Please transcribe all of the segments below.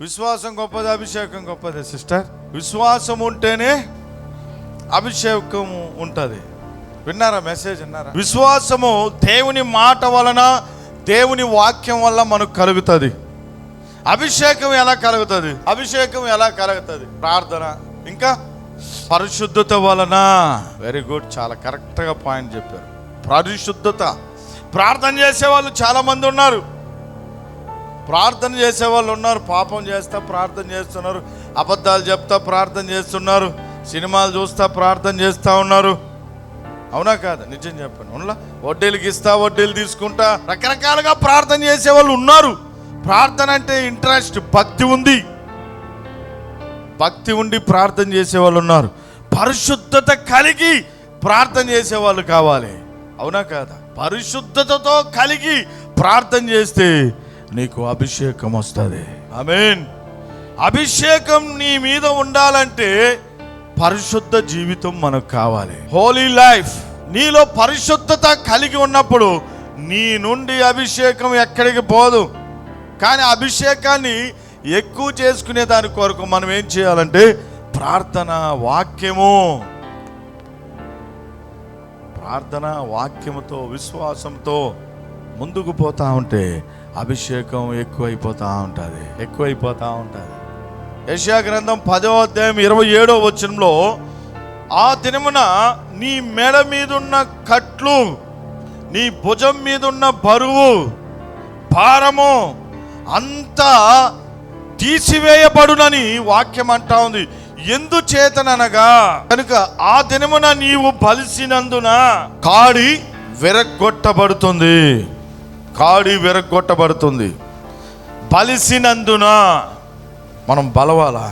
విశ్వాసం గొప్పది అభిషేకం గొప్పది సిస్టర్. విశ్వాసం ఉంటేనే అభిషేకం ఉంటుంది. విన్నారా మెసేజ్? విన్నారా? విశ్వాసము దేవుని మాట వలన దేవుని వాక్యం వల్ల మనకు కలుగుతుంది. అభిషేకం ఎలా కలుగుతుంది? అభిషేకం ఎలా కలుగుతుంది? ప్రార్థన. ఇంకా పరిశుద్ధత వలన. వెరీ గుడ్ చాలా కరెక్ట్గా పాయింట్ చెప్పారు. పరిశుద్ధత. ప్రార్థన చేసే వాళ్ళు చాలామంది ఉన్నారు. ప్రార్థన చేసే వాళ్ళు ఉన్నారు పాపం చేస్తా ప్రార్థన చేస్తున్నారు అబద్ధాలు చెప్తా ప్రార్థన చేస్తున్నారు సినిమాలు చూస్తా ప్రార్థన చేస్తూ ఉన్నారు. అవునా కాదా? నిజం చెప్పండి. ఉండలా వడ్డీలకి ఇస్తా వడ్డీలు తీసుకుంటా రకరకాలుగా ప్రార్థన చేసే వాళ్ళు ఉన్నారు. ప్రార్థన అంటే ఇంట్రెస్ట్ భక్తి ఉంది. భక్తి ఉండి ప్రార్థన చేసే వాళ్ళు ఉన్నారు. పరిశుద్ధత కలిగి ప్రార్థన చేసే వాళ్ళు కావాలి. అవునా కాదా? పరిశుద్ధతతో కలిగి ప్రార్థన చేస్తే నీకు అభిషేకం వస్తుంది. ఆమేన్. అభిషేకం నీ మీద ఉండాలంటే పరిశుద్ధ జీవితం మనకు కావాలి. హోలీ లైఫ్ నీలో పరిశుద్ధత కలిగి ఉన్నప్పుడు నీ నుండి అభిషేకం ఎక్కడికి పోదు. కానీ అభిషేకాన్ని ఎక్కువ చేసుకునే దాని కొరకు మనం ఏం చేయాలంటే ప్రార్థన వాక్యము. ప్రార్థన వాక్యముతో విశ్వాసంతో ముందుకు పోతా ఉంటే అభిషేకం ఎక్కువైపోతా ఉంటుంది. ఎక్కువైపోతా ఉంటుంది. యశా గ్రంథం పదో అధ్యాయం ఇరవై ఏడో వచనంలో ఆ దినమున నీ మెడ మీదున్న కట్లు నీ భుజం మీదున్న బరువు భారము అంతా తీసివేయబడునని వాక్యం అంటా ఉంది. ఎందుచేతననగా? కనుక ఆ దినమున నీవు బలిసినందున కాడి విరగొట్టబడుతుంది కాడి విరగొట్టబడుతుంది బలిసినందున మనం బలవాలా?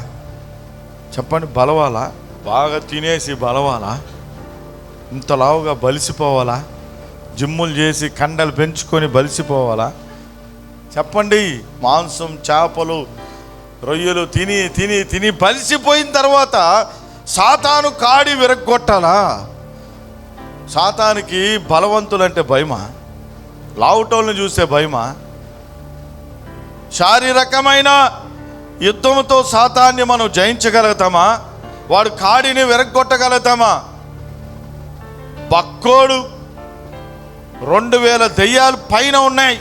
చెప్పండి బలవాలా? బాగా తినేసి బలవాలా? ఇంత లావుగా బలిసిపోవాలా? జిమ్ములు చేసి కండలు పెంచుకొని బలిసిపోవాలా? చెప్పండి మాంసం చేపలు రొయ్యలు తిని తిని తిని బలిసిపోయిన తర్వాత సాతాను కాడి విరగొట్టాలా సాతానికి బలవంతులంటే భయమా? లావుటోళ్ళని చూసే భయమా? శారీరకమైన యుద్ధంతో సాతాన్ని మనం జయించగలుగుతామా? వాడు కాడిని విరగొట్టగలుగుతామా బక్కోడు రెండు వేల దెయ్యాలు పైన ఉన్నాయి.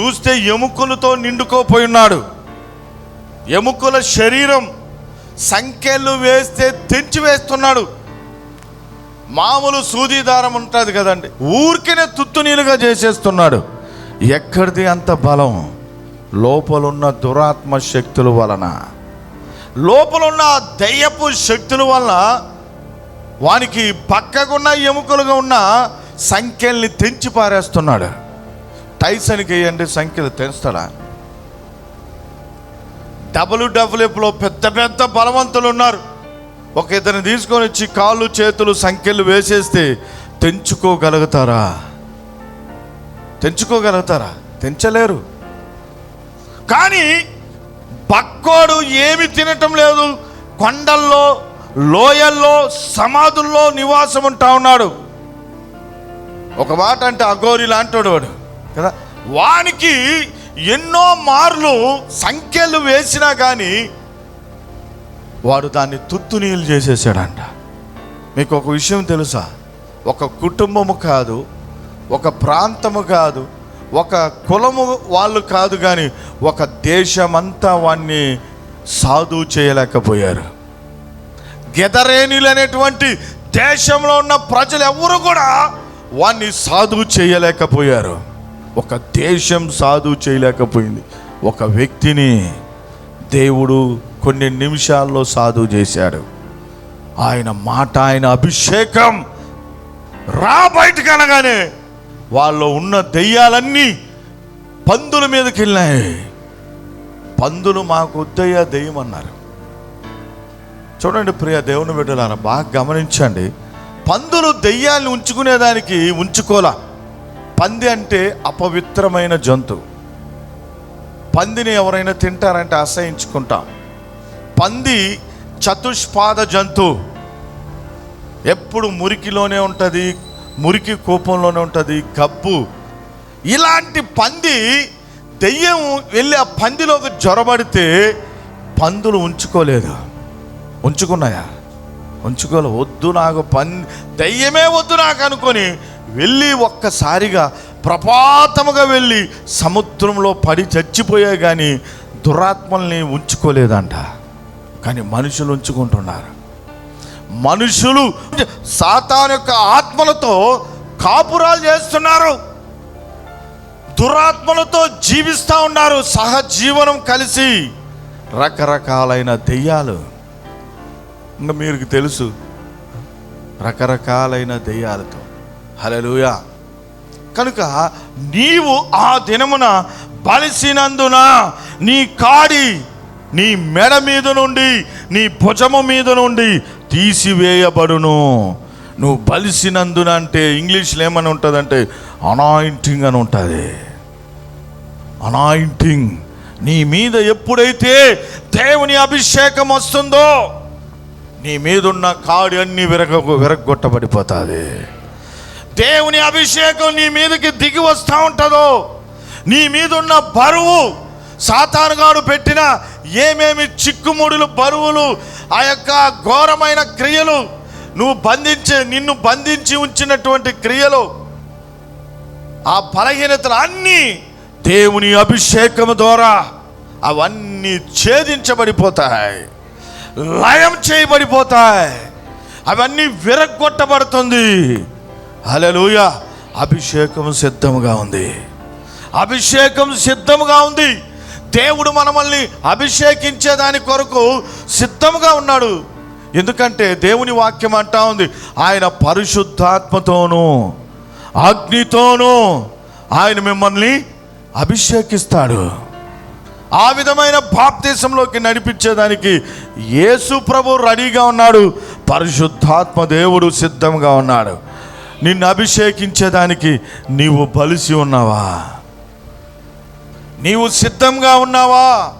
చూస్తే ఎముకలతో నిండుకోపోయి ఉన్నాడు. ఎముకల శరీరం సంఖ్యలు వేస్తే తెంచి వేస్తున్నాడు. మామూలు సూది దారం ఉంటుంది కదండి. ఊరికనే తుత్తునీలుగా చేసేస్తున్నాడు. ఎక్కడిది అంత బలం? లోపలున్న దురాత్మ శక్తుల వలన. లోపలున్న దయ్యపు శక్తుల వలన వానికి పక్కకున్న ఎముకలుగా ఉన్న సంఖ్యల్ని తెంచి పారేస్తున్నాడు. టైసన్కి వేయండి సంఖ్యలు తెంచుతాడా? డబ్ల్యూడబ్ల్యూఎఫ్లో పెద్ద పెద్ద బలవంతులు ఉన్నారు. ఒక ఇతను తీసుకొని వచ్చి కాళ్ళు చేతులు సంఖ్యలు వేసేస్తే తెంచుకోగలుగుతారా? తెంచుకోగలుగుతారా? తెంచలేరు. కానీ బక్కోడు ఏమి తినటం లేదు. కొండల్లో లోయల్లో సమాధుల్లో నివాసం ఉంటా ఉన్నాడు. ఒక మాట అంటే అఘోరి లాంటాడు వాడు కదా? వానికి ఎన్నో మార్లు సంఖ్యలు వేసినా కానీ వాడు దాన్ని తుత్తునీయులు చేసేసాడంట. మీకు ఒక విషయం తెలుసా? ఒక కుటుంబము కాదు ఒక ప్రాంతము కాదు ఒక కులము వాళ్ళు కాదు కానీ ఒక దేశమంతా వాణ్ణి సాధు చేయలేకపోయారు. గెదరేణులు అనేటువంటి దేశంలో ఉన్న ప్రజలు ఎవరు కూడా వాణ్ణి సాధు చేయలేకపోయారు. ఒక దేశం సాధు చేయలేకపోయింది. ఒక వ్యక్తిని దేవుడు కొన్ని నిమిషాల్లో సాధు చేశాడు. ఆయన మాట ఆయన అభిషేకం రా బయటకు అనగానే వాళ్ళు ఉన్న దెయ్యాలన్నీ పందుల మీదకి వెళ్ళినాయి. పందులు మాకు వద్దయ్యా దెయ్యం అన్నారు. చూడండి ప్రియ దేవుని బిడ్డలారా బాగా గమనించండి. పందులు దెయ్యాన్ని ఉంచుకునేదానికి ఉంచుకోలా. పంది అంటే అపవిత్రమైన జంతువు పందిని ఎవరైనా తింటారంటే అసహించుకుంటాం. పంది చతుష్పాద జంతువు ఎప్పుడు మురికిలోనే ఉంటుంది మురికి కోపంలోనే ఉంటుంది గబ్బు. ఇలాంటి పంది దెయ్యం వెళ్ళి ఆ పందిలోకి జ్వరబడితే పందులు ఉంచుకోలేదు? ఉంచుకున్నాయా? ఉంచుకోలే. వద్దు నాకు పంది దెయ్యమే వద్దు నాకు అనుకొని వెళ్ళి ఒక్కసారిగా ప్రపాతముగా వెళ్ళి సముద్రంలో పడి చచ్చిపోయే కానీ దురాత్మల్ని ఉంచుకోలేదంట. కానీ మనుషులు ఉంచుకుంటున్నారు. మనుషులు సాతాన్ యొక్క ఆత్మలతో కాపురాలు చేస్తున్నారు. దురాత్మలతో జీవిస్తూ ఉన్నారు. సహజీవనం కలిసి రకరకాలైన దెయ్యాలు. ఇంకా మీకు తెలుసు రకరకాలైన దెయ్యాలతో. హలలుయా కనుక నీవు ఆ దినమున బలిసినందున నీ కాడి నీ మెడ మీద నుండి నీ భుజము మీద నుండి తీసివేయబడును. నువ్వు బలిసినందున అంటే ఇంగ్లీష్లో ఏమని ఉంటుందంటే అనాయింటింగ్ అని ఉంటుంది. అనాయింటింగ్ నీ మీద ఎప్పుడైతే దేవుని అభిషేకం వస్తుందో నీ మీదున్న కాడి అన్ని విరగ విరగొట్టబడిపోతుంది దేవుని అభిషేకం నీ మీదకి దిగి వస్తూ ఉంటుందో నీ మీదున్న బరువు సాతానుగాడు పెట్టిన ఏమేమి చిక్కుముడులు బరువులు ఆ యొక్క ఘోరమైన క్రియలు నువ్వు బంధించే నిన్ను బంధించి ఉంచినటువంటి క్రియలు ఆ బలహీనతలు అన్నీ దేవుని అభిషేకం ద్వారా అవన్నీ ఛేదించబడిపోతాయి. లయం చేయబడిపోతాయి. అవన్నీ విరగొట్టబడుతుంది హల్లెలూయ. అభిషేకం సిద్ధముగా ఉంది. అభిషేకం సిద్ధముగా ఉంది. దేవుడు మనమల్ని అభిషేకించే దాని కొరకు సిద్ధముగా ఉన్నాడు. ఎందుకంటే దేవుని వాక్యం అంటా ఉంది ఆయన పరిశుద్ధాత్మతోనూ అగ్నితోనూ ఆయన మిమ్మల్ని అభిషేకిస్తాడు. ఆ విధమైన బాప్తీసంలోకి నడిపించేదానికి యేసు ప్రభు రెడీగా ఉన్నాడు పరిశుద్ధాత్మ దేవుడు సిద్ధంగా ఉన్నాడు. నిన్ను అభిషేకించేదానికి నీవు బలిసి ఉన్నావా? నీవు సిద్ధంగా ఉన్నావా?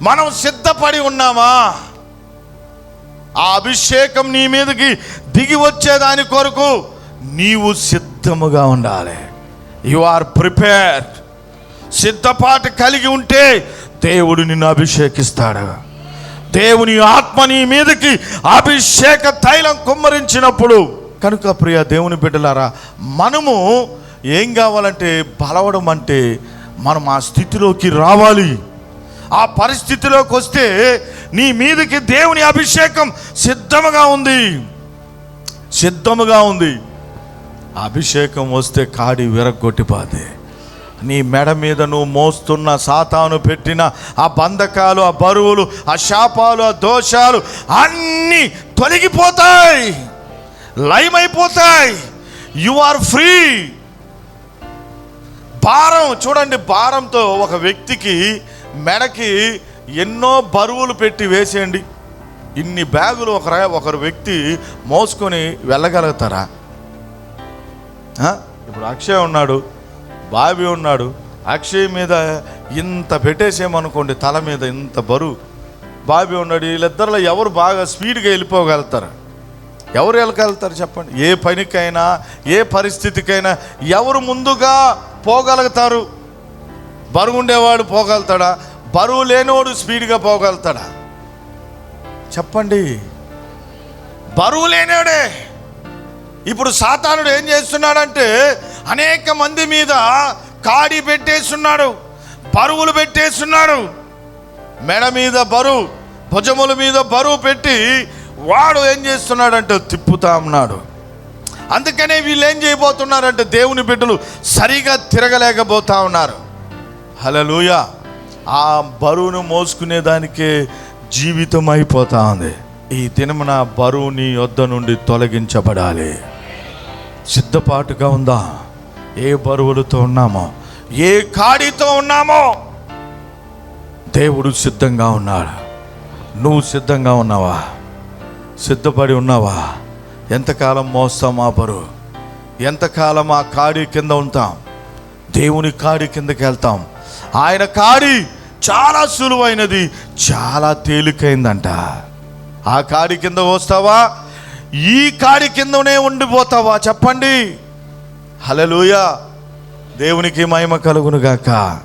మనం సిద్ధపడి ఉన్నామా? ఆ అభిషేకం నీ మీదకి దిగి వచ్చేదాని కొరకు నీవు సిద్ధముగా ఉండాలి. యు ఆర్ ప్రిపేర్డ్ సిద్ధపాటు కలిగి ఉంటే దేవుడు నిన్ను అభిషేకిస్తాడు. దేవుని ఆత్మ నీ మీదకి అభిషేక తైలం కుమ్మరించినప్పుడు కనుక ప్రియ దేవుని బిడ్డలారా మనము ఏం కావాలంటే బలవడం అంటే మనం ఆ స్థితిలోకి రావాలి. ఆ పరిస్థితిలోకి వస్తే నీ మీదకి దేవుని అభిషేకం సిద్ధముగా ఉంది. సిద్ధముగా ఉంది. అభిషేకం వస్తే కాడి విరగొట్టిపోతే నీ మెడ మీద నువ్వు మోస్తున్న సాతాను పెట్టిన ఆ బంధకాలు ఆ బరువులు ఆ శాపాలు ఆ దోషాలు అన్నీ తొలగిపోతాయి. లయమైపోతాయి. యు ఆర్ ఫ్రీ భారం చూడండి భారంతో ఒక వ్యక్తికి మెడకి ఎన్నో బరువులు పెట్టి వేసేయండి. ఇన్ని బ్యాగులు ఒక ఒకరు వ్యక్తి మోసుకొని వెళ్ళగలుగుతారా? ఇప్పుడు అక్షయ్ ఉన్నాడు బాబీ ఉన్నాడు అక్షయ్ మీద ఇంత పెట్టేసేమనుకోండి తల మీద ఇంత బరువు. బాబీ ఉన్నాడు వీళ్ళిద్దరిలో ఎవరు బాగా స్పీడ్గా వెళ్ళిపోగలుగుతారు? ఎవరు వెళ్ళగలుగుతారు చెప్పండి? ఏ పనికైనా ఏ పరిస్థితికైనా ఎవరు ముందుగా పోగలుగుతారు. బరువు ఉండేవాడు పోగలుగుతాడా? బరువు లేనివాడు స్పీడ్గా పోగలుగుతాడా? చెప్పండి. బరువు లేనివాడే. ఇప్పుడు సాతానుడు ఏం చేస్తున్నాడంటే అనేక మంది మీద కాడి పెట్టేస్తున్నాడు బరువులు పెట్టేస్తున్నాడు. మెడ మీద బరువు భుజముల మీద బరువు పెట్టి వాడు ఏం చేస్తున్నాడంటే తిప్పుతా ఉన్నాడు. అందుకనే వీళ్ళు ఏం చేయబోతున్నారంటే దేవుని బిడ్డలు సరిగా తిరగలేకపోతా ఉన్నారు. హలలుయ ఆ బరువును మోసుకునే దానికే జీవితం అయిపోతా ఉంది. ఈ దినమున బరువు నీ యొద్ద నుండి తొలగించబడాలి. సిద్ధపాటుగా ఉందా? ఏ బరువులతో ఉన్నామో? ఏ కాడితో ఉన్నామో? దేవుడు సిద్ధంగా ఉన్నాడు. నువ్వు సిద్ధంగా ఉన్నావా? సిద్ధపడి ఉన్నావా? ఎంతకాలం మోస్తాం ఆ బరువు ఎంతకాలం ఆ కాడి కింద ఉంటాం? దేవుని కాడి కిందకి వెళ్తాం. ఆయన కాడి చాలా సులువైనది చాలా తేలికైందంట. ఆ కాడి కింద వస్తావా ఈ కాడి కిందనే ఉండిపోతావా? చెప్పండి. హలలుయ దేవునికి మహిమ కలుగునుగాక.